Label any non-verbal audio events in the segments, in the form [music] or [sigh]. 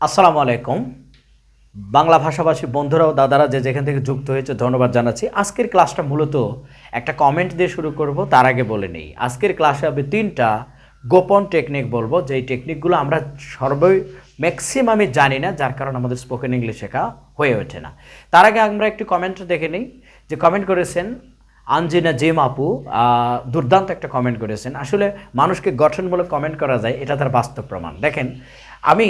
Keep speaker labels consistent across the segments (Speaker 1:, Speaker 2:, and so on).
Speaker 1: আসসালামু আলাইকুম। বাংলা ভাষাভাষী বন্ধুরাও, দাদারা যে যেখান থেকে যুক্ত হয়েছে, ধন্যবাদ জানাচ্ছি। আজকের ক্লাসটা মূলত একটা কমেন্ট দিয়ে শুরু করব, তার আগে বলে নেই। আজকের ক্লাসে আমি তিনটা গোপন টেকনিক বলব। যেই টেকনিকগুলো আমরা সর্বই ম্যাক্সিমামই জানি না, যার কারণে আমাদের স্পোকেন ইংলিশ শেখা হয়ে ওঠে না। তার আগে আমরা একটি কমেন্ট দেখে নিই। যে কমেন্ট করেছেন আঞ্জিনা জেম আপু দুর্দান্ত একটা কমেন্ট করেছেন। আসলে মানুষকে গঠনমূলক কমেন্ট করা যায়, এটা তার বাস্তব প্রমাণ। দেখেন আমি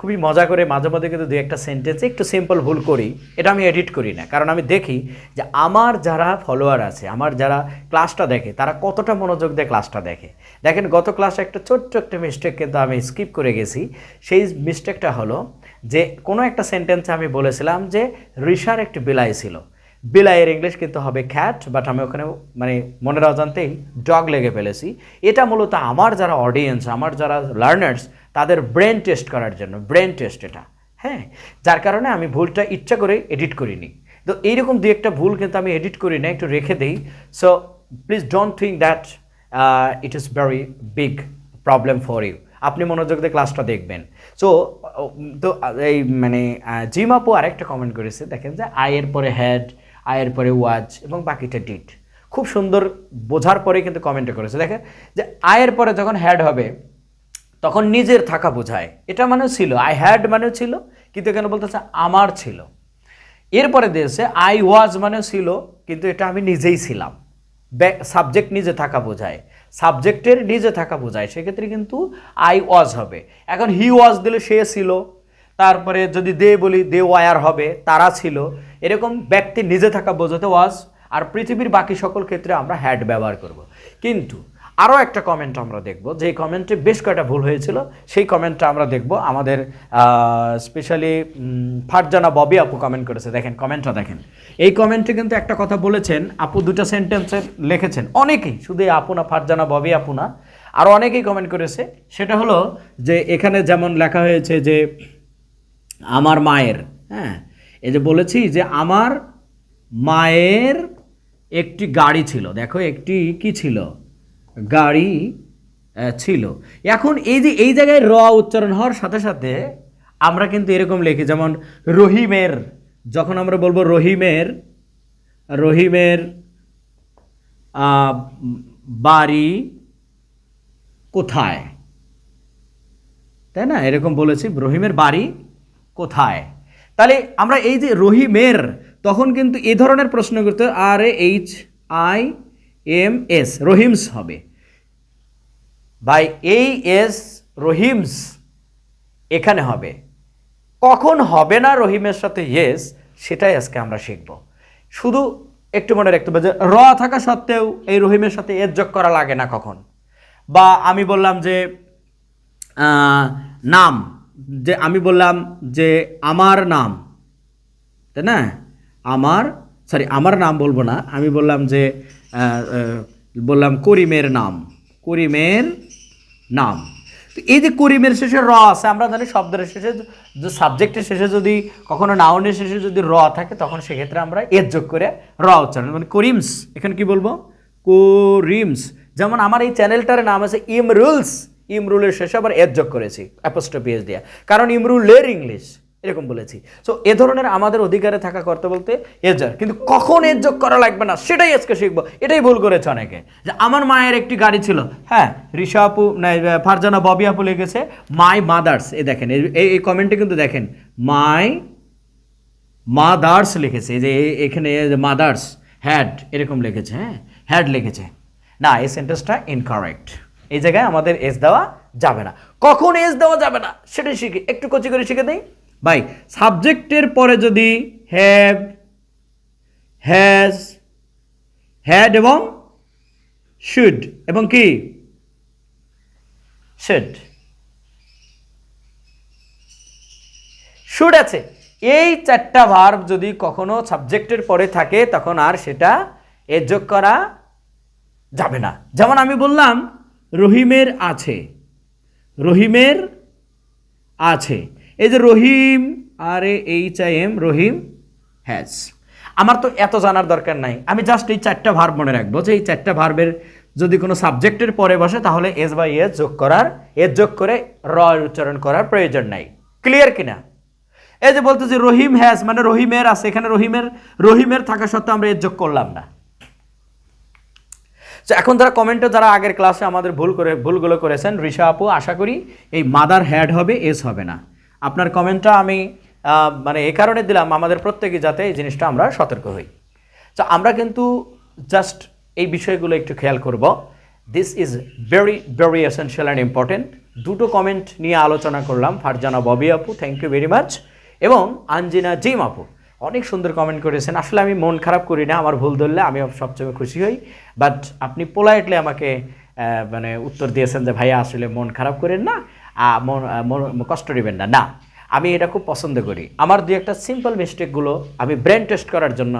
Speaker 1: খুবই মজা করে মাঝে মধ্যে কিন্তু দু একটা সেন্টেন্সে একটু সিম্পল ভুল করি, এটা আমি এডিট করি না। কারণ আমি দেখি যে আমার যারা ফলোয়ার আছে, আমার যারা ক্লাসটা দেখে, তারা কতটা মনোযোগ দিয়ে ক্লাসটা দেখে। দেখেন, গত ক্লাসে একটা ছোট্ট একটা মিস্টেক কিন্তু আমি স্কিপ করে গেছি। সেই মিস্টেকটা হলো যে কোনো একটা সেন্টেন্সে আমি বলেছিলাম যে ঋষার একটি বিলাই ছিল। বিলাইয়ের ইংলিশ কিন্তু হবে খ্যাট বাট আমি ওখানে মানে মনের অজান্তেই ডগ লেগে ফেলেছি। এটা মূলত আমার যারা অডিয়েন্স আমার যারা লার্নার্স তাদের ব্রেন টেস্ট করার জন্য ব্রেন টেস্ট এটা। হ্যাঁ যার কারণে আমি ভুলটা ইচ্ছা করে এডিট করিনি। তো এইরকম দু একটা ভুল কিন্তু আমি এডিট করি না, একটু রেখে দিই। So please don't think that it is very big problem for you আপনি মনোযোগ দিয়ে ক্লাসটা দেখবেন। সো তো, এই মানে জিম আপু আরেকটা কমেন্ট করেছে, দেখেন যে আয়ের পরে হেড আয়ের পরে ওয়াজ এবং বাকিটা ডিট খুব সুন্দর বোঝার পরে কিন্তু কমেন্টে করেছে। দেখেন যে আয়ের পরে যখন হ্যাড হবে, তখন নিজের থাকা বোঝায়। এটা মানেও ছিল। আই হ্যাড মানেও ছিল, কিন্তু এখানে বলতেছে আমার ছিল। এরপরে দিয়েছে আই ওয়াজ মানেও ছিল, কিন্তু এটা আমি নিজেই ছিলাম। সাবজেক্ট নিজে থাকা বোঝায়। সাবজেক্টের নিজে থাকা বোঝায়। সেক্ষেত্রে কিন্তু আই ওয়াজ হবে। এখন হি ওয়াজ দিলে সে ছিল। তারপরে যদি দে বলি দে ওয়ার হবে, তারা ছিল। এরকম ব্যক্তি নিজে থাকা বোঝাতে ওয়াজ, আর পৃথিবীর বাকি সকল ক্ষেত্রে আমরা হ্যাড ব্যবহার করব। কিন্তু আরও একটা কমেন্ট আমরা দেখব যে কমেন্টে বেশ কয়েকটা ভুল হয়েছিল, সেই কমেন্টটা আমরা দেখব। আমাদের স্পেশালি ফারজানা ববি আপু কমেন্ট করেছে। দেখেন কমেন্টটা দেখেন। এই কমেন্টে কিন্তু একটা কথা বলেছেন, আপু দুটো সেন্টেন্সে লিখেছেন। অনেকেই, শুধু আপু না, ফারজানা ববি আপু না আরও অনেকেই কমেন্ট করেছে। সেটা হলো যে, এখানে যেমন লেখা হয়েছে যে, আমার মায়ের হ্যাঁ এই যে বলেছি যে আমার মায়ের একটি গাড়ি ছিল, দেখো একটি কি ছিল? গাড়ি ছিল। এখন এই যে, এই জায়গায় র উচ্চারণ হওয়ার সাথে সাথে আমরা কিন্তু এরকম লিখি, যেমন রহিমের, যখন আমরা বলব রহিমের রহিমের বাড়ি কোথায়? তাই না? এরকম বলেছি, রহিমের বাড়ি কোথায়? তাহলে আমরা এই যে রহিমের তখন কিন্তু এ ধরনের প্রশ্ন করতে R H I M S, Rahims হবে। ভাই, এই এস রহিমস এখানে হবে। কখন হবে না রহিমের সাথে ইয়েস সেটাই আজকে আমরা শিখব। শুধু একটু মনে রাখতে হবে যে, র থাকা সত্ত্বেও এই রহিমের সাথে এর যোগ করা লাগে না কখন। বা আমি বললাম যে নাম। যে আমি বললাম যে আমার নাম, তাই না? আমার সরি আমার নাম বলব না, আমি বললাম যে বললাম করিমের নাম করিমের নাম। তো এই যে করিমের শেষে র আছে, আমরা জানি শব্দের শেষে সাবজেক্টের শেষে যদি কখনো নাউনের শেষে যদি র থাকে, তখন সেক্ষেত্রে আমরা এর যোগ করে র উচ্চারণ মানে করিমস। এখানে কি বলব? করিমস। যেমন আমার এই চ্যানেলটার নাম আছে, ইমরুলস। ইমরুলের শেষে আবার এর যোগ করেছি অ্যাপোস্ট্রোপিএস দিয়া। কারণ ইমরুলের ইংলিশ এরকম বলেছি। সো এ ধরনের আমাদের অধিকারে থাকা করতে বলতে এজার। কিন্তু কখন এর যোগ করা লাগবে না সেটাই আজকে শিখব। এটাই ভুল করেছে অনেকে যে আমার মায়ের একটি গাড়ি ছিল। হ্যাঁ ঋষা আপু না, ফারজানা ববি আপু লিখেছে মাই মাদার্স এ দেখেন এই- এই কমেন্টে কিন্তু দেখেন মাই মাদার্স লিখেছে যে এখানে মাদার্স হ্যাড এরকম লিখেছে হ্যাঁ হ্যাড লিখেছে। না এই সেন্টেন্সটা ইনকারেক্ট এই জায়গায় আমাদের এস দেওয়া যাবে না। কখন এস দেওয়া যাবে না, সেটাই শিখি। একটু কচি করে শিখে দিই। ভাই সাবজেক্টের পরে যদি হ্যাভ হ্যাজ হ্যাড এবং শুড এবং কি? শুড শুড আছে। এই চারটা ভার্ব যদি কখনো সাবজেক্টের পরে থাকে, তখন আর সেটা এর যোগ করা যাবে না। যেমন আমি বললাম রহিমের আছে। রহিমের আছে। এই যে Rahim, R H I M Rahim has. আমার তো এত জানার দরকার নাই। আমি জাস্ট এই চারটা ভার্ব মনে রাখব যে এই চারটা ভার্বের যদি কোনো সাবজেক্টের পরে বসে, তাহলে এস বাই এস যোগ করার এস যোগ করে র উচ্চারণ করার প্রয়োজন নাই। ক্লিয়ার কিনা? এই যে বলতে যে রহিম হ্যাজ মানে রহিমের আছে। এখানে রহিমের রহিমের থাকা সত্ত্বেও আমরা এর যোগ করলাম না। তো এখন যারা কমেন্টে যারা আগের ক্লাসে আমাদের ভুল করে, ভুলগুলো করেছেন। ঋষা আপু, আশা করি এই মাদার হ্যাড হবে এস হবে না। আপনার কমেন্টটা আমি মানে এই কারণে দিলাম, আমাদের প্রত্যেকে যাতে এই জিনিসটা আমরা সতর্ক হই। তো আমরা কিন্তু জাস্ট এই বিষয়গুলো একটু খেয়াল করব। This is very very essential and important দুটো কমেন্ট নিয়ে আলোচনা করলাম, ফারজানা ববি আপু থ্যাংক ইউ ভেরি মাচ এবং আঞ্জিনা জিম আপু। অনেক সুন্দর কমেন্ট করেছেন। আসলে আমি মন খারাপ করি না, আমার ভুল ধরলে আমি সবচেয়ে খুশি হই। বাট আপনি পোলাইটলি আমাকে মানে উত্তর দিয়েছেন যে, ভাইয়া, আসলে মন খারাপ করেন না মন কষ্ট নেবেন না। না, আমি এটা খুব পছন্দ করি। আমার দুই একটা সিম্পল মিস্টেকগুলো আমি ব্রেন টেস্ট করার জন্য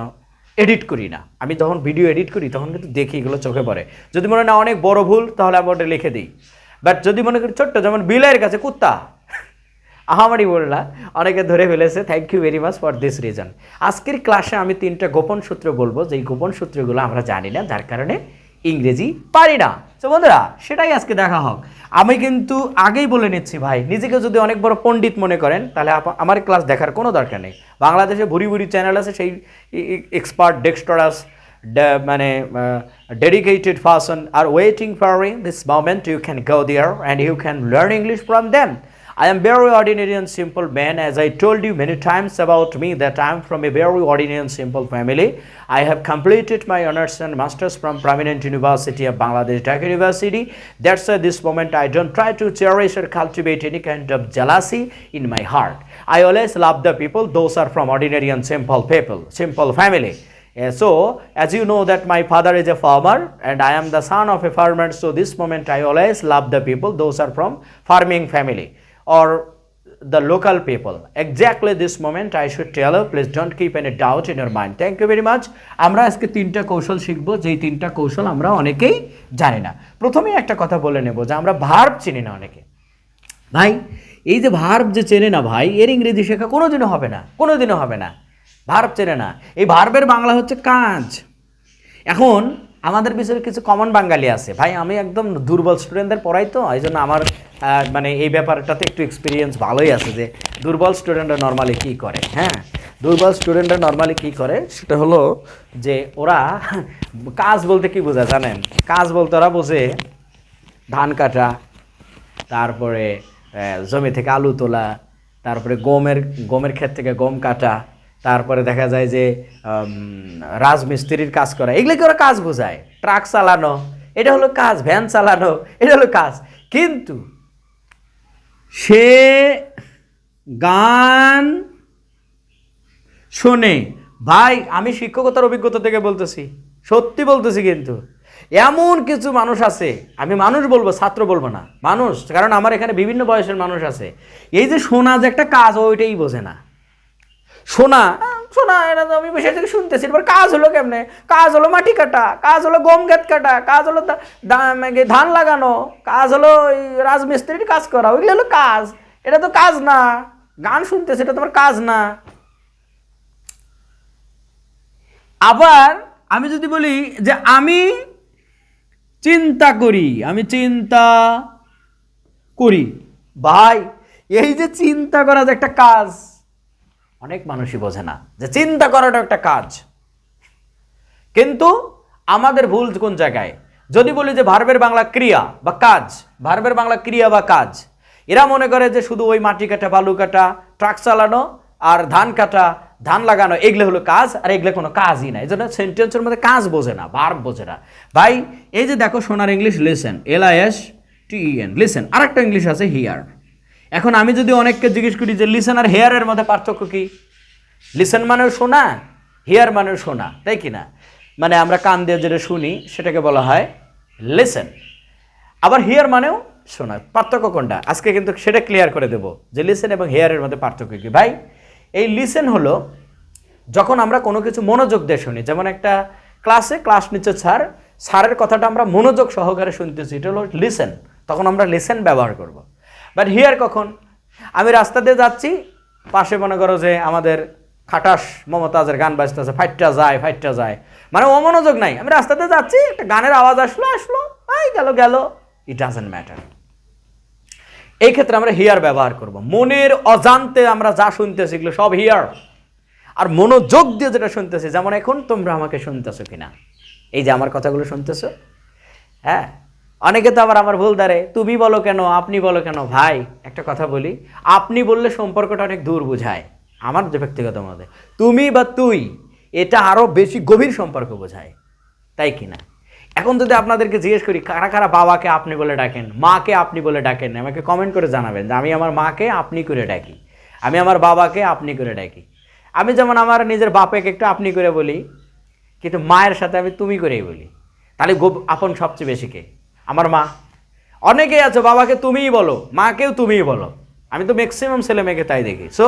Speaker 1: এডিট করি না। আমি যখন ভিডিও এডিট করি, তখন কিন্তু দেখি এগুলো চোখে পড়ে। যদি মনে না, অনেক বড় ভুল, তাহলে আমি ওটা লিখে দিই। বাট যদি মনে করি, ছোট্ট, যেমন বিলের কাছে কুত্তা। আহামারি বললা অনেকে ধরে ফেলেছে thank you very much for this reason আজকের ক্লাসে আমি তিনটা গোপন সূত্র বলব। যেই গোপন সূত্রগুলো আমরা জানি না, যার কারণে ইংরেজি পারি না। তো বন্ধুরা, সেটাই আজকে দেখা হোক। আমি কিন্তু আগেই বলে নিচ্ছি ভাই, নিজেকে যদি অনেক বড় পণ্ডিত মনে করেন, তাহলে আমার ক্লাস দেখার কোনো দরকার নেই। বাংলাদেশে ভুরি ভুরি চ্যানেল আছে, সেই এক্সপার্ট ডেক্সটরাস মানে ডেডিকেটেড পার্সন আর waiting waiting this this you can go there and you can learn english from them. I am very ordinary and simple man as i told you many times about me that i am from a very ordinary and simple family. I have completed my honors and masters from prominent university of bangladesh dhaka university. That's why this moment i don't try to cherish or cultivate any kind of jealousy in my heart. I always love the people. Those are from ordinary and simple people simple family. Uh, so, as you know that my father is a farmer and I am the son of a farmer, so this moment I always love the people, those are from farming family or the local people. Exactly this moment I should tell you, please don't keep any doubt in your mind. Thank you very much. আমরা আজকে তিনটা কৌশল শিখব যেই তিনটা কৌশল আমরা অনেকেই জানি না প্রথমেই একটা কথা বলে নেব যে আমরা ভার্ব চিনি না অনেকে ভাই এই যে ভার্ব যে চেনে না ভাই এর ইংরেজি শেখা কোনোদিনও হবে না কোনোদিনও হবে না ভার্ব চেনে না এই ভার্বের বাংলা হচ্ছে কাজ এখন আমাদের ভিতরে কিছু কমন বাঙালি আছে। ভাই, আমি একদম দুর্বল স্টুডেন্টদের পড়াই তো এই জন্য আমার মানে এই ব্যাপারটাতে একটু এক্সপিরিয়েন্স ভালোই আছে যে দুর্বল স্টুডেন্টরা নর্মালি কী করে হ্যাঁ? দুর্বল স্টুডেন্টরা নর্মালি কী করে? সেটা হলো যে ওরা [laughs] কাজ বলতে কি বোঝায় জানেন? কাজ বলতে ওরা বোঝে ধান কাটা, তারপরে জমি থেকে আলু তোলা, তারপরে গমের গমের ক্ষেত থেকে গম কাটা তারপরে দেখা যায় যে রাজমিস্ত্রির কাজ করা, এগুলো কি ওরা কাজ বোঝায়? ট্রাক চালানো, এটা হলো কাজ, ভ্যান চালানো, এটা হলো কাজ। কিন্তু সে গান শোনে। ভাই, আমি শিক্ষকতার অভিজ্ঞতা থেকে বলতেছি, সত্যি বলতেছি কিন্তু। এমন কিছু মানুষ আছে, আমি মানুষ বলব, ছাত্র বলব না, মানুষ, কারণ আমার এখানে বিভিন্ন বয়সের মানুষ আছে। এই যে শোনা যে একটা কাজ ওইটাই বোঝে না। শোনা। আহ, শোনা এটা তো আমি বসে থেকে শুনতেছি। এবার কাজ হলো কেমনে? কাজ হলো মাটি কাটা কাজ হলো গম ক্ষেত কাটা কাজ হলো মানে ধান লাগানো কাজ হলো ওই রাজমিস্ত্রির কাজ করা ওইগুলো হলো কাজ। এটা তো কাজ না। গান শুনতেছে এটা তোমার কাজ না। আবার আমি যদি বলি যে আমি চিন্তা করি আমি চিন্তা করি। ভাই এই যে চিন্তা করা যে একটা কাজ অনেক মানুষই বোঝে না যে চিন্তা করাটা একটা কাজ। কিন্তু আমাদের ভুল কোন জায়গায়? যদি বলি যে ভার্বের বাংলা ক্রিয়া বা কাজ, ভার্বের বাংলা ক্রিয়া বা কাজ, এরা মনে করে যে শুধু ওই মাটি কাটা, বালু কাটা, ট্রাক চালানো আর ধান কাটা, ধান লাগানো, এগুলো হলো কাজ আর এগুলো কোনো কাজই না। এই জন্য সেন্টেন্সের মধ্যে কাজ বোঝে না ভার্ব বোঝে না। ভাই, এই যে দেখো সোনার English listen L I S T N listen আরেকটা ইংলিশ আছে হিয়ার এখন আমি যদি অনেককে জিজ্ঞেস করি যে লিসেন আর হেয়ারের মধ্যে পার্থক্য কি? লিসেন মানেও শোনা হেয়ার মানেও শোনা, তাই কি না? মানে আমরা কান দিয়ে যেটা শুনি, সেটাকে বলা হয় লিসেন আবার হেয়ার মানেও শোনা, পার্থক্য কোনটা? আজকে কিন্তু সেটা ক্লিয়ার করে দেব যে লিসেন এবং হেয়ারের মধ্যে পার্থক্য কি? ভাই, এই লিসেন হলো যখন আমরা কোনো কিছু মনোযোগ দিয়ে শুনি, যেমন একটা ক্লাসে ক্লাস নিচ্ছে স্যার স্যারের কথাটা আমরা মনোযোগ সহকারে শুনতেছি, এটা হলো লিসেন তখন আমরা লিসেন ব্যবহার করব। বাট হিয়ার কখন? আমি রাস্তা দিয়ে যাচ্ছি, পাশে মনে করো যে আমাদের খাটাস মমতাজের গান বাজতেছে, ফাইটটা যায় ফাইটটা যায়। মানে অমনোযোগ নাই। আমি রাস্তাতে যাচ্ছি, একটা গানের আওয়াজ আসলো আসলো এই গেল গেল। ইট ডাজেন্ট ম্যাটার এই ক্ষেত্রে আমরা হিয়ার ব্যবহার করব। মনের অজান্তে আমরা যা শুনতেছি, এগুলো সব হিয়ার আর মনোযোগ দিয়ে যেটা শুনতেছি, যেমন এখন তোমরা আমাকে শুনতেছো কিনা। এই যে আমার কথাগুলো শুনতেছো হ্যাঁ? অনেকে তো আবার আমার ভুল দাঁড়ে তুমি বলো কেন, আপনি বলো কেন? ভাই, একটা কথা বলি, আপনি বললে সম্পর্কটা অনেক দূর বোঝায়, আমার যে ব্যক্তিগত মতে। তুমি বা তুই, এটা আরও বেশি গভীর সম্পর্ক বোঝায়, তাই কি না? এখন যদি আপনাদেরকে জিজ্ঞেস করি, কারা কারা বাবাকে আপনি বলে ডাকেন, মাকে আপনি বলে ডাকেন, আমাকে কমেন্ট করে জানাবেন যে, আমি আমার মাকে আপনি করে ডাকি, আমি আমার বাবাকে আপনি করে ডাকি। আমি যেমন আমার নিজের বাপেকে একটু আপনি করে বলি, কিন্তু মায়ের সাথে আমি তুমি করেই বলি। তাহলে গো- আপন সবচেয়ে বেশি কে? আমার মা। অনেকেই আছে, বাবাকে তুমিই বলো, মাকেও তুমিই বলো। আমি তো ম্যাক্সিমাম ছেলে মেয়েকে তাই দেখি। সো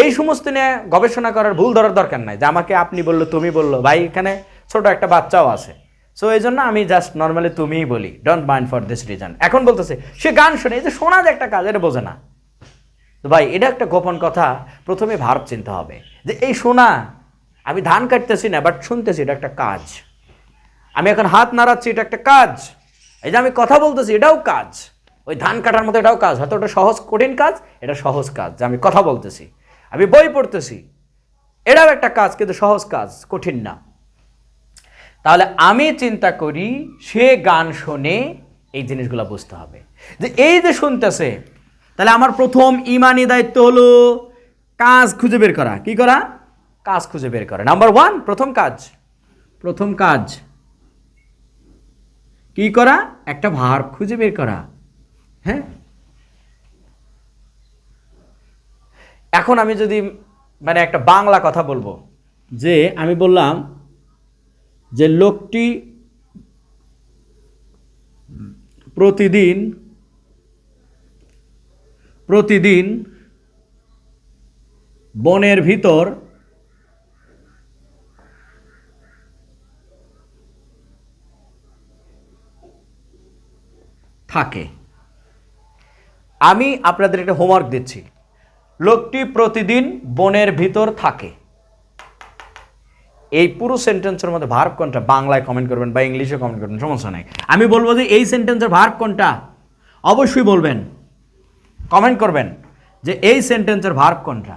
Speaker 1: এই সমস্ত নিয়ে গবেষণা করার ভুল ধরার দরকার নাই, যে আমাকে আপনি বলল, তুমি বলল। ভাই, এখানে ছোট একটা বাচ্চাও আছে। সো এই জন্য আমি জাস্ট নর্মালি তুমিই বলি don't mind for this reason এখন বলতেছে, সে গান শোনে, এই যে শোনা যে একটা কাজ এটা বোঝে না। তো ভাই, এটা একটা গোপন কথা, প্রথমে ভারত চিনতে হবে, যে এই শোনা, আমি ধান কাটতেছি না বাট শুনতেছি এটা একটা কাজ। আমি এখন হাত নাড়াচ্ছি, এটা একটা কাজ। এই যে আমি কথা বলতেছি, এটাও কাজ। ওই ধান কাটার মতো এটাও কাজ, হয়তো ওটা সহজ, কঠিন কাজ, এটা সহজ কাজ, যে আমি কথা বলতেছি। আমি বই পড়তেছি, এটাও একটা কাজ, কিন্তু সহজ কাজ, কঠিন না। তাহলে আমি চিন্তা করি, সে গান শোনে এই জিনিসগুলো বুঝতে হবে। যে এই যে শুনতেছে, তাহলে আমার প্রথম ইমানি দায়িত্ব হলো কাজ খুঁজে বের করা। কি করা? কাজ খুঁজে বের করা। নাম্বার ওয়ান প্রথম কাজ। প্রথম কাজ। কি করা? একটা ভার খুঁজে বের করা। হ্যাঁ? এখন আমি যদি মানে একটা বাংলা কথা বলব, যে আমি বললাম যে লোকটি প্রতিদিন প্রতিদিন বনের ভিতর থাকে। আমি আপনাদের একটা হোমওয়ার্ক দিচ্ছি। লোকটি প্রতিদিন বনের ভিতর থাকে। এই পুরো সেন্টেন্সের মধ্যে ভার্ব কোনটা? বাংলায় কমেন্ট করবেন বা ইংলিশে কমেন্ট করবেন, সমস্যা নাই। আমি বলব যে এই সেন্টেন্সের ভার্ব কোনটা? অবশ্যই বলবেন। কমেন্ট করবেন যে এই সেন্টেন্সের ভার্ব কোনটা?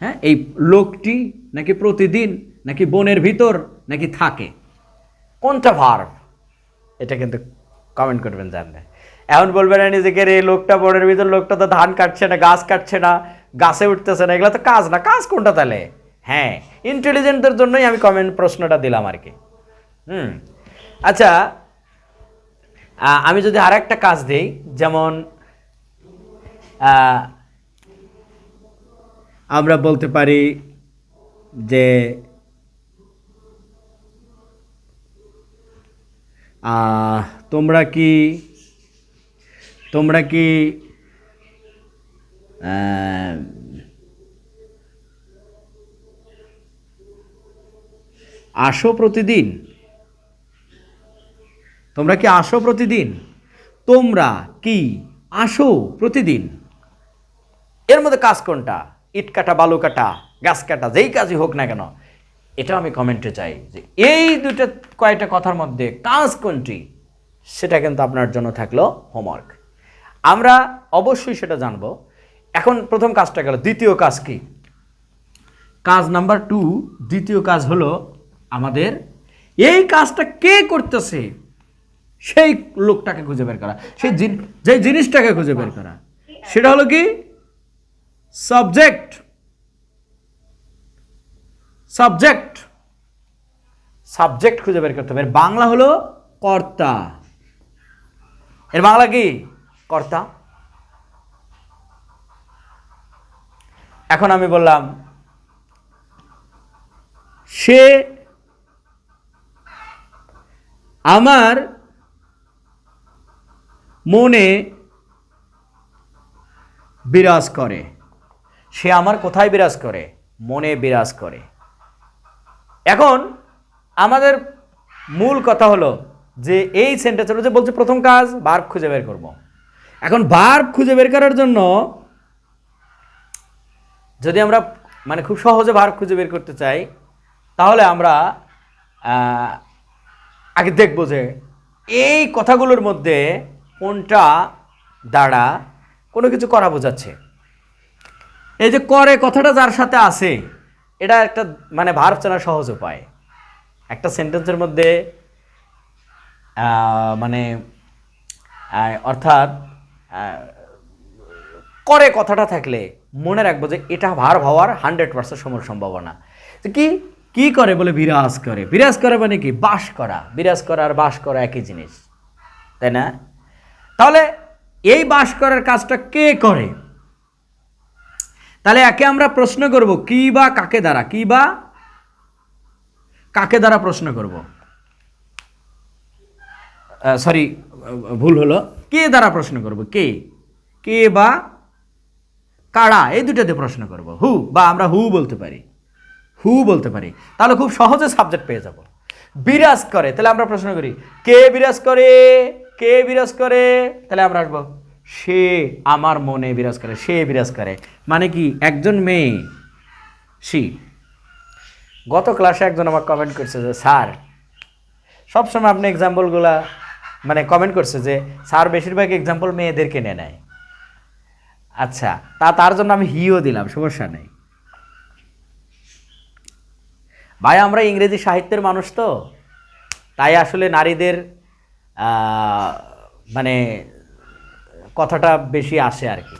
Speaker 1: হ্যাঁ এই লোকটি নাকি প্রতিদিন, নাকি বনের ভিতর, নাকি থাকে? কোনটা ভার্ব এটা কিন্তু কমেন্ট করবেন জানলে এখন বলবেন না নিজেকে রে লোকটা বনের ভিতর লোকটা তো ধান কাটছে না গাছ কাটছে না গাছে উঠতেছে না এগুলো তো কাজ না কাজ কোনটা তাহলে? হ্যাঁ ইন্টেলিজেন্টদের জন্যই আমি কমেন্ট প্রশ্নটা দিলাম আর কি। হুম আচ্ছা আমি যদি আর একটা কাজ দিই যেমন আমরা বলতে পারি যে আহ, তোমরা কি তোমরা কি আসো প্রতিদিন? তোমরা কি আসো প্রতিদিন? তোমরা কি আসো প্রতিদিন? এর মধ্যে কাজ কোনটা? ইট কাটা, বালু কাটা, গাছ কাটা, যেই কাজই হোক না কেন। এটা আমি কমেন্টে চাই যে এই দুটো কয়েকটা কথার মধ্যে কাজ কোনটি? সেটা কিন্তু আপনার জন্য থাকল হোমওয়ার্ক আমরা অবশ্যই সেটা জানব। এখন প্রথম কাজটা গেল, দ্বিতীয় কাজ কি? কাজ নাম্বার টু দ্বিতীয় কাজ হলো আমাদের এই কাজটা কে করতেছে? সেই লোকটাকে খুঁজে বের করা, সেই যে জিনিসটাকে খুঁজে বের করা। সেটা হলো কি? সাবজেক্ট সাবজেক্ট সাবজেক্ট খুঁজে বের করতে হবে। বাংলা হলো কর্তা। এর বাংলা কি? কর্তা। এখন আমি বললাম, সে আমার মনে বিরাজ করে। সে আমার কোথায় বিরাজ করে? মনে বিরাজ করে। এখন আমাদের মূল কথা হলো যে এই সেন্টেন্স হলো যে বলছে প্রথম কাজ বার্ব খুঁজে বের করব। এখন বার্ব খুঁজে বের করার জন্য যদি আমরা মানে খুব সহজে ভার্ব খুঁজে বের করতে চাই, তাহলে আমরা আগে দেখব যে এই কথাগুলোর মধ্যে কোনটা দ্বারা কোনো কিছু করা বোঝাচ্ছে। এই যে করে কথাটা যার সাথে আছে, এটা একটা মানে ভার্ব চেনার সহজ উপায়। একটা সেন্টেন্সের মধ্যে মানে অর্থাৎ করে কথাটা থাকলে মনে রাখব যে এটা ভার হওয়ার হান্ড্রেড পার্সেন্ট সময় সম্ভাবনা। কি? কি করে বলে বিরাজ করে? বিরাজ করে মানে কি? বাস করা। বিরাজ করা আর বাস করা একই জিনিস। তাই না? তাহলে এই বাস করার কাজটা কে করে? তাহলে একে আমরা প্রশ্ন করব, কি বা কাকে দ্বারা? কি বা কাকে দ্বারা প্রশ্ন করব? সরি ভুল হলো। কে দ্বারা প্রশ্ন করব? কে? কে বা কারা? এই দুটাতে প্রশ্ন করব। হু বা আমরা হু বলতে পারি। হু বলতে পারি। তাহলে খুব সহজে সাবজেক্ট পেয়ে যাব। বিরাজ করে, তাহলে আমরা প্রশ্ন করি, কে বিরাজ করে? কে বিরাজ করে? তাহলে আমরা আসব, সে আমার মনে বিরাজ করে, সে বিরাজ করে। মানে কি, একজন মেয়ে, সি। গত ক্লাসে একজন আমার কমেন্ট করছে যে, স্যার, সবসময় আপনি এক্সাম্পলগুলা মানে কমেন্ট করছে যে, স্যার, বেশিরভাগ এক্সাম্পল মেয়েদেরকে নিয়ে নেয়। আচ্ছা তা তার জন্য আমি হিও দিলাম, সমস্যা নেই। ভাই, আমরা ইংরেজি সাহিত্যের মানুষ তো, তাই আসলে নারীদের মানে কথাটা বেশি আসে আর কি।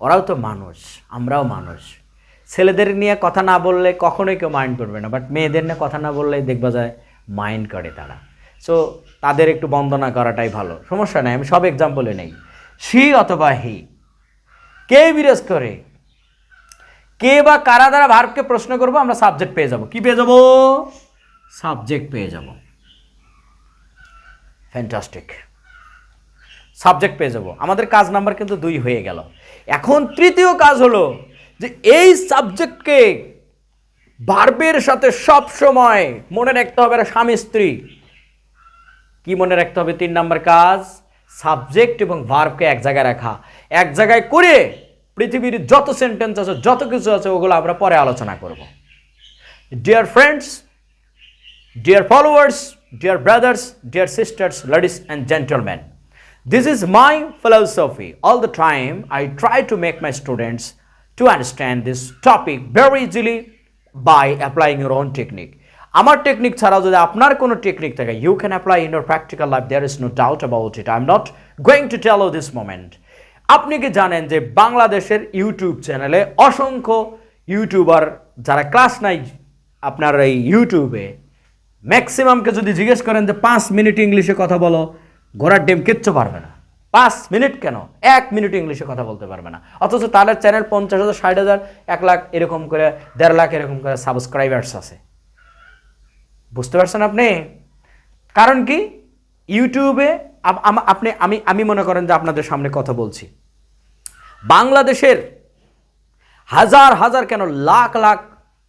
Speaker 1: ওরাও তো মানুষ, আমরাও মানুষ। ছেলেদের নিয়ে কথা না বললে কখনোই কেউ মাইন্ড করবে না বাট মেয়েদের নিয়ে কথা না বললে দেখবা যায় মাইন্ড করে তারা। সো তাদের একটু বন্দনা করাটাই ভালো। সমস্যা নেই, আমি সব এক্সাম্পলে নেই। সি অথবা হি। কে বিরাজ করে? কে বা কারা দ্বারা ভার্বকে প্রশ্ন করব, আমরা সাবজেক্ট পেয়ে যাব। কি পেয়ে যাব? সাবজেক্ট পেয়ে যাব। ফ্যান্টাস্টিক সাবজেক্ট পেয়ে যাব। আমাদের কাজ নাম্বার কিন্তু দুই হয়ে গেল। এখন তৃতীয় কাজ হলো যে এই সাবজেক্টকে ভার্বের সাথে সব সময় মনে রাখতে হবে স্বামী স্ত্রী কি মনে রাখতে হবে? তিন নম্বর কাজ সাবজেক্ট এবং ভার্ভকে এক জায়গায় রাখা। এক জায়গায় করে পৃথিবীর যত সেন্টেন্স আছে, যত কিছু আছে, ওগুলো আমরা পরে আলোচনা করব। Dear friends dear followers dear brothers dear sisters ladies and gentleman this is my philosophy all the time I try to make my students to understand this topic very easily by applying your own technique আমার technique ছাড়াও যদি আপনার কোনো technique থাকে you can apply in your practical life there is no doubt about it I am not going to tell this moment আপনি কি জানেন যে বাংলাদেশের ইউটিউব চ্যানেলে অসংখ্য ইউটিউবার যারা ক্লাস নাই, আপনার এই ইউটিউবে ম্যাক্সিমামকে যদি জিজ্ঞেস করেন যে পাঁচ মিনিট ইংলিশে কথা বলো, ঘোড়ার ডিম কিচ্ছু পারবে না। পাঁচ মিনিট কেন? এক মিনিট ইংলিশে কথা বলতে পারবে না। অথচ তাদের চ্যানেল পঞ্চাশ হাজার, ষাট হাজার, এক লাখ এরকম করে, দেড় লাখ এরকম করে সাবস্ক্রাইবার্স আছে। বুঝতে পারছেন আপনি কারণ কি ইউটিউবে আপনি আমি আমি মনে করেন যে আপনাদের সামনে কথা বলছি বাংলাদেশের হাজার হাজার কেন lakh lakh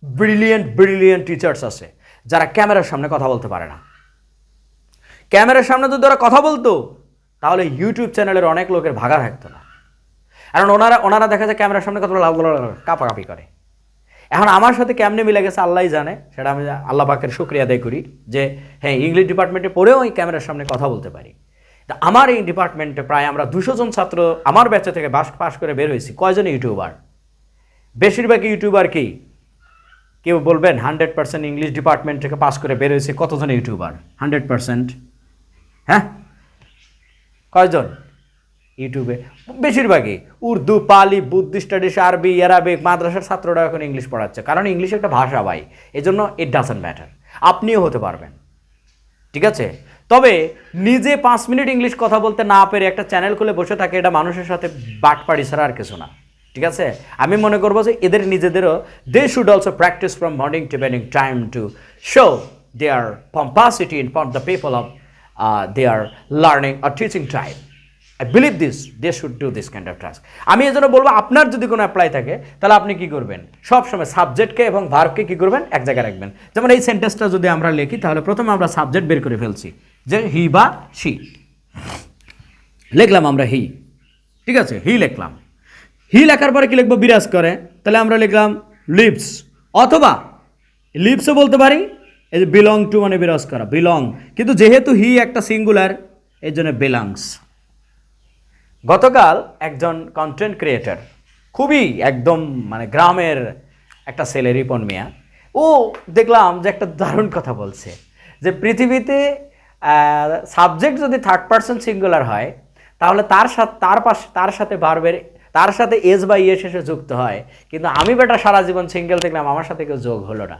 Speaker 1: brilliant brilliant teachers আছে যারা ক্যামেরার সামনে কথা বলতে পারে না ক্যামেরার সামনে যদি ওরা কথা বলতো তাহলে ইউটিউব চ্যানেলের অনেক লোকের ভাগা থাকতো না কারণ ওনারা ওনারা দেখা যায় ক্যামেরার সামনে কথা বলে কাপাকাপি করে এখন আমার সাথে কেমনে মিলে গেছে আল্লাহই জানে, সেটা আমি আল্লাহ পাকের শুক্রিয়া আদায় করি যে হ্যাঁ ইংলিশ ডিপার্টমেন্টে পড়েও এই ক্যামেরার সামনে কথা বলতে পারি। আমার এই ডিপার্টমেন্টে প্রায় আমরা দুশো জন ছাত্র আমার ব্যাচে থেকে বাস পাস করে বের হয়েছি। কয়জন ইউটিউবার বেশিরভাগ ইউটিউবার কি? কেউ বলবেন হান্ড্রেড পার্সেন্ট ইংলিশ ডিপার্টমেন্ট থেকে পাস করে বের হয়েছে কতজন ইউটিউবার হান্ড্রেড পার্সেন্ট হ্যাঁ? কয়জন? ইউটিউবে। বেশিরভাগই উর্দু, পালি বুদ্ধি স্টাডিজ আরবি আরবিক মাদ্রাসার ছাত্ররা এখন ইংলিশ পড়াচ্ছে। কারণ ইংলিশ একটা ভাষা ভাই এই জন্য ইট ডাজেন্ট ম্যাটার আপনিও হতে পারবেন। ঠিক আছে? তবে নিজে পাঁচ মিনিট ইংলিশ কথা বলতে না পেরে একটা চ্যানেল খুলে বসে থাকে, এটা মানুষের সাথে বাটপাড়ি ছাড়া আর কিছু না। ঠিক আছে? আমি মনে করব যে এদের নিজেদেরও they should also practice from morning to benign time to show their pomposity in front the people of their learning R teaching time I believe this they should do this kind of task আমি এই জন্য বলব, আপনার যদি কোনো apply থাকে, তাহলে আপনি কি করবেন? সবসময় সাবজেক্টকে এবং ভার্বকে কি করবেন? এক জায়গায় রাখবেন। যেমন এই সেন্টেন্সটা যদি আমরা লিখি, তাহলে প্রথমে আমরা সাবজেক্ট বের করে ফেলছি। যে হি বা সি লিখলাম আমরা হি ঠিক আছে? হি লিখলাম। হি লেখার পরে কি লিখব? বিরাজ করে। তাহলে আমরা লিখলাম লিভস অথবা লিপসও বলতে পারি, এই যে বিলং টু মানে বিরাজ করা বিলং কিন্তু যেহেতু হি একটা সিঙ্গুলার এই জন্য বিলংস গতকাল একজন কন্টেন্ট ক্রিয়েটার খুবই একদম মানে গ্রামের একটা ছেলে রিপন মিয়া, ও দেখলাম যে একটা দারুণ কথা বলছে, যে পৃথিবীতে সাবজেক্ট যদি থার্ড পার্সন সিঙ্গুলার হয়, তাহলে তার সাথে, তার পাশে, তার সাথে বারবের তার সাথে এস বা ইয়ে শেষে যুক্ত হয়, কিন্তু আমি বেটা সারা জীবন সিঙ্গেল দেখলাম, আমার সাথে কেউ যোগ হলো না।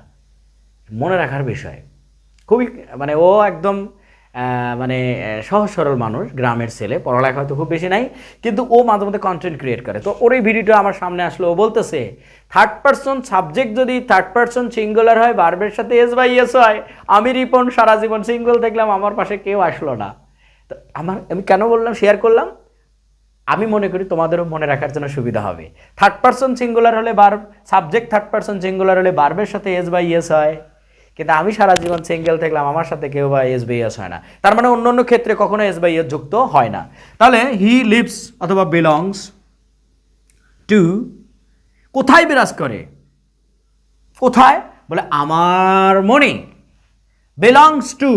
Speaker 1: মনে রাখার বিষয়। খুবই মানে ও একদম মানে সহজ সরল মানুষ, গ্রামের ছেলে, পড়ালেখা হয়তো খুব বেশি নাই, কিন্তু ও মাঝে মধ্যে কন্টেন্ট ক্রিয়েট করে। তো ওর এই ভিডিওটা আমার সামনে আসলো, ও বলতেছে থার্ড পার্সন সাবজেক্ট যদি থার্ড পার্সন সিঙ্গুলার হয় বার্বের সাথে এস বাই এস হয়, আমি রিপন সারা জীবন সিঙ্গল দেখলাম আমার পাশে কেউ আসলো না। তো আমার, আমি কেন বললাম শেয়ার করলাম? আমি মনে করি তোমাদেরও মনে রাখার জন্য সুবিধা হবে। থার্ড পার্সন সিঙ্গুলার হলে বার সাবজেক্ট থার্ড পার্সন সিঙ্গুলার হলে বার্বের সাথে এস বাই এস হয়। কিন্তু আমি সারা জীবন সিঙ্গেল থাকলাম, আমার সাথে কেউ বা এস বাই এস হয় না। তার মানে অন্য অন্য ক্ষেত্রে কখনো এস বাই এস যুক্ত হয় না। তাহলে হি লিভস অথবা বিলংস টু কোথায় বিরাজ করে? কোথায়? বলে আমার মনে। বিলংস টু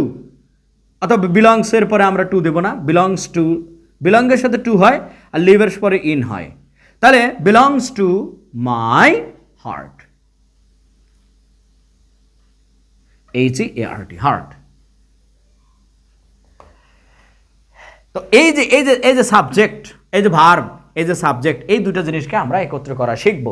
Speaker 1: অথবা বিলংসের পরে আমরা টু দেবো না। বিলংস টু বিলংয়ের সাথে টু হয় আর লিভের পরে ইন হয়। তাহলে belongs to my heart H A R T heart তো এই যে এই যে এই যে সাবজেক্ট এই যে ভার্ব এই যে সাবজেক্ট এই দুটো জিনিসকে আমরা একত্র করা শিখব।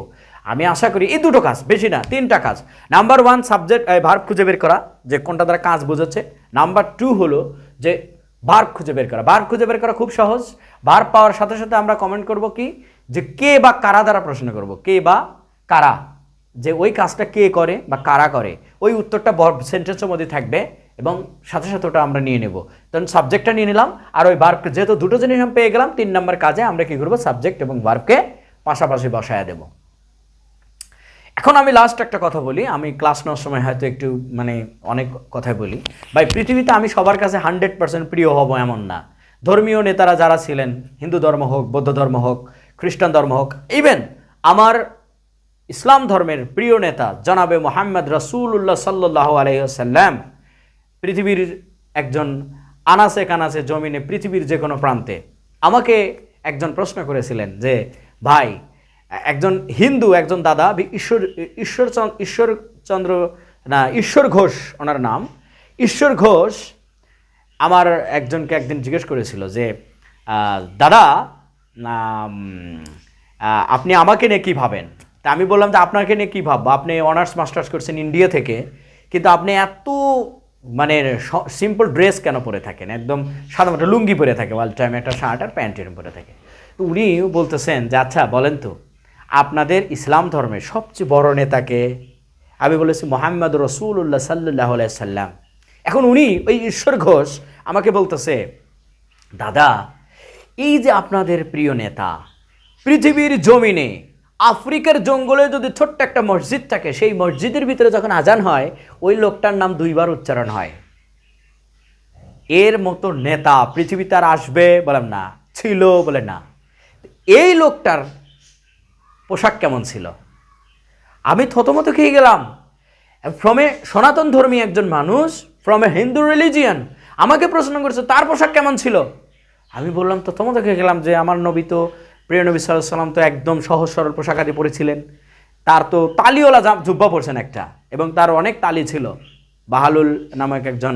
Speaker 1: আমি আশা করি এই দুটো কাজ, বেশি না, তিনটা কাজ। নাম্বার ওয়ান সাবজেক্ট ভার্ব খুঁজে বের করা, যে কোনটা দ্বারা কাজ বোঝাচ্ছে। নাম্বার টু হলো যে ভার্ব খুঁজে বের করা। ভার্ব খুঁজে বের করা খুব সহজ। ভার্ব পাওয়ার সাথে সাথে আমরা কমেন্ট করব কি? যে কে বা কারা দ্বারা প্রশ্ন করব? কে বা কারা? যে ওই কাজটা কে করে বা কারা করে, ওই উত্তরটা সেন্টেন্সের মধ্যে থাকবে এবং সাথে সাথে ওটা আমরা নিয়ে নেব। তখন সাবজেক্টটা নিয়ে নিলাম আর ওই বার্বকে যেহেতু দুটো জিনিস আমি পেয়ে গেলাম, তিন নম্বর কাজে আমরা কি করব? সাবজেক্ট এবং বার্বকে পাশাপাশি বসায় দেব। এখন আমি লাস্ট একটা কথা বলি। আমি ক্লাস নেওয়ার সময় হয়তো একটু মানে অনেক কথাই বলি। ভাই, পৃথিবীতে আমি সবার কাছে হান্ড্রেড পার্সেন্ট প্রিয় হব এমন না। ধর্মীয় নেতারা যারা ছিলেন, হিন্দু ধর্ম হোক, বৌদ্ধ ধর্ম হোক, খ্রিস্টান ধর্ম হোক ইভেন আমার ইসলাম ধর্মের প্রিয় নেতা জনাবে মোহাম্মদ রসুল্লাহ সাল্লাহ আলহ্লাম পৃথিবীর একজন আনাসে কানাসে জমিনে পৃথিবীর যে কোনো প্রান্তে আমাকে একজন প্রশ্ন করেছিলেন যে, ভাই, একজন হিন্দু, একজন দাদা ঈশ্বর ঈশ্বর ঈশ্বরচন্দ্র না, ঈশ্বর ঘোষ, ওনার নাম, ঈশ্বর ঘোষ আমার একজনকে একদিন জিজ্ঞেস করেছিল যে দাদা আপনি আমাকে নিয়ে কী ভাবেন? তা আমি বললাম যে আপনাকে নিয়ে কী ভাববো? আপনি অনার্স মাস্টার্স করছেন ইন্ডিয়া থেকে, কিন্তু আপনি এত মানে সিম্পল ড্রেস কেন পরে থাকেন? একদম সাধারণত লুঙ্গি পরে থাকে অল টাইম একটা শার্ট আর প্যান্ট এরম পরে থাকে। তো উনি বলতেছেন যে আচ্ছা বলেন তো, আপনাদের ইসলাম ধর্মের সবচেয়ে বড় নেতাকে? আমি বলেছি, মোহাম্মদ রসুল্লাহ সাল্লাহ সাল্লাম। এখন উনি ওই ঈশ্বর ঘোষ আমাকে বলতেছে, দাদা, এই যে আপনাদের প্রিয় নেতা, পৃথিবীর জমিনে আফ্রিকার জঙ্গলে যদি ছোট্ট একটা মসজিদ থাকে, সেই মসজিদের ভিতরে যখন আজান হয়, ওই লোকটার নাম দুইবার উচ্চারণ হয়। এর মতো নেতা পৃথিবীতে আর আসবে বললাম না, ছিল বলে না। এই লোকটার পোশাক কেমন ছিল? আমি থতমত খেয়ে গেলাম। ফ্রম এ সনাতন ধর্মী একজন মানুষ ফ্রম এ হিন্দু রিলিজিয়ান আমাকে প্রশ্ন করেছে, তার পোশাক কেমন ছিল? আমি বললাম, থতমত খেয়ে গেলাম যে আমার নবী তো প্রিয় নবী সাল্লাহ সাল্লাম তো একদম সহজ সরল পোশাক আদি পরেছিলেন। তার তো তালিওয়ালা জুব্বা পরছেন একটা, এবং তার অনেক তালি ছিল। বাহালুল নামক একজন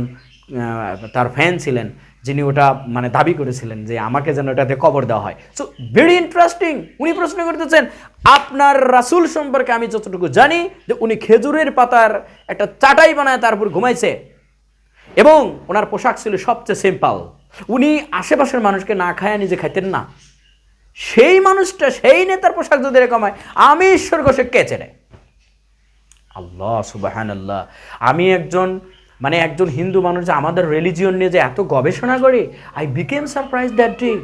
Speaker 1: তার ফ্যান ছিলেন, যিনি ওটা মানে দাবি করেছিলেন যে আমাকে যেন ওটাতে কবর দেওয়া হয়। সো ভেরি ইন্টারেস্টিং উনি প্রশ্ন করতেছেন, আপনার রাসূল সম্পর্কে আমি যতটুকু জানি যে উনি খেজুরের পাতার একটা চাটাই বানায় তার উপর ঘুমাইছে, এবং ওনার পোশাক ছিল সবচেয়ে সিম্পল উনি আশেপাশের মানুষকে না খায় নিজে খাইতেন না। সেই মানুষটা, সেই নেতার পোশাক যদি এরকম হয়, আমি ঈশ্বর ঘোষে কে চেনে? আল্লাহ সুবাহান আল্লাহ আমি একজন মানে একজন হিন্দু মানুষ আমাদের রিলিজিয়ন নিয়ে যে এত গবেষণা করি I became surprise that day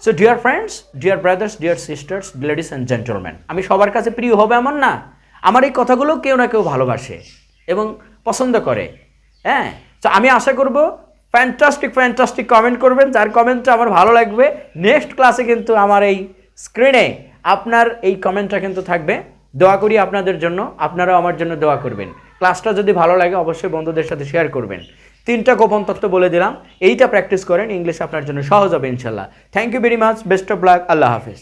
Speaker 1: so dear friends dear brothers dear sisters ladies and gentleman আমি সবার কাছে প্রিয় হবে এমন না। আমার এই কথাগুলো কেউ না কেউ ভালোবাসে এবং পছন্দ করে। হ্যাঁ? তো আমি আশা করব ফ্যান্টাস্টিক ফ্যান্টাস্টিক কমেন্ট করবেন। যার কমেন্টটা আমার ভালো লাগবে। নেক্সট ক্লাসে কিন্তু আমার এই স্ক্রিনে আপনার এই কমেন্টটা কিন্তু থাকবে। দোয়া করি আপনাদের জন্য। আপনারাও আমার জন্য দোয়া করবেন। ক্লাসটা যদি ভালো লাগে, অবশ্যই বন্ধুদের সাথে শেয়ার করবেন। তিনটা গোপন তত্ত্ব বলে দিলাম। এইটা প্র্যাকটিস করেন ইংলিশ আপনার জন্য সহজ হবে, ইনশাল্লাহ। Thank you very much best of luck Allah Hafiz.